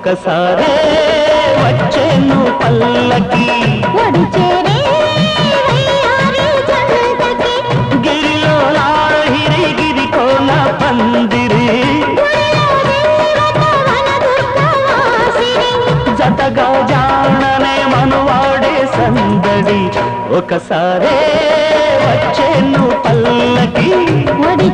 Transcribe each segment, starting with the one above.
ఒకసారే వచ్చేను పల్లకి. గిరిలో లాహిరి గిరి కోన పందిరి. జతగా జాననే మనువాడే సందడి. ఒకసారే వచ్చేను పల్లకి. ఒడి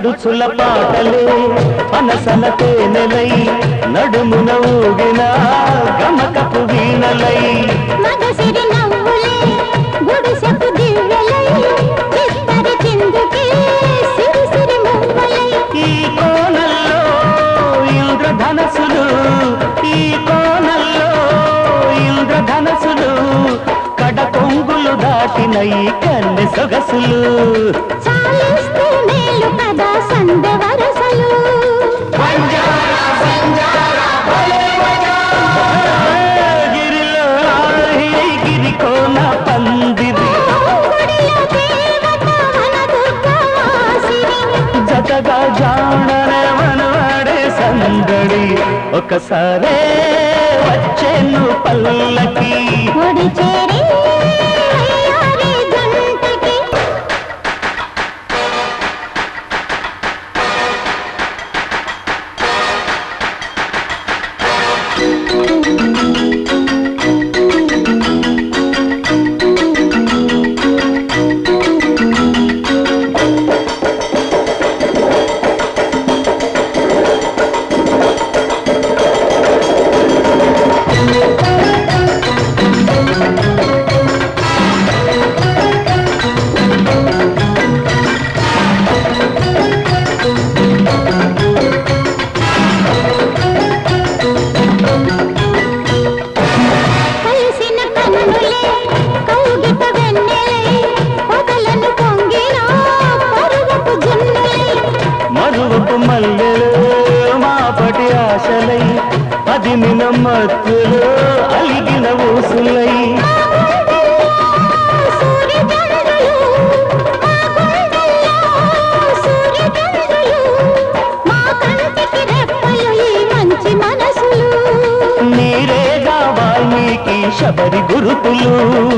పడుచుల పాటలే పనసల తేనెలై నడుమున ఊగిన గమకపు వీణలై మగసిరి నవ్వులే గుడిసెపు దివ్యలై చిత్తరి చిందుకే సిరి సిరి మువ్వలై. ఈ కోనల్లో ఇంద్రధనసులు ఈ కోనల్లో ఇంద్రధనసులు కడ కొంగులు దాటిన ఈ కన్నె సొగసులు. సందడి ఒకసారే వచ్చేను పల్లకి. మరువపు మల్లెలు మాపటి ఆశలై పదిమిన మత్తులు అలిగిన ఊసులై. శబరి మా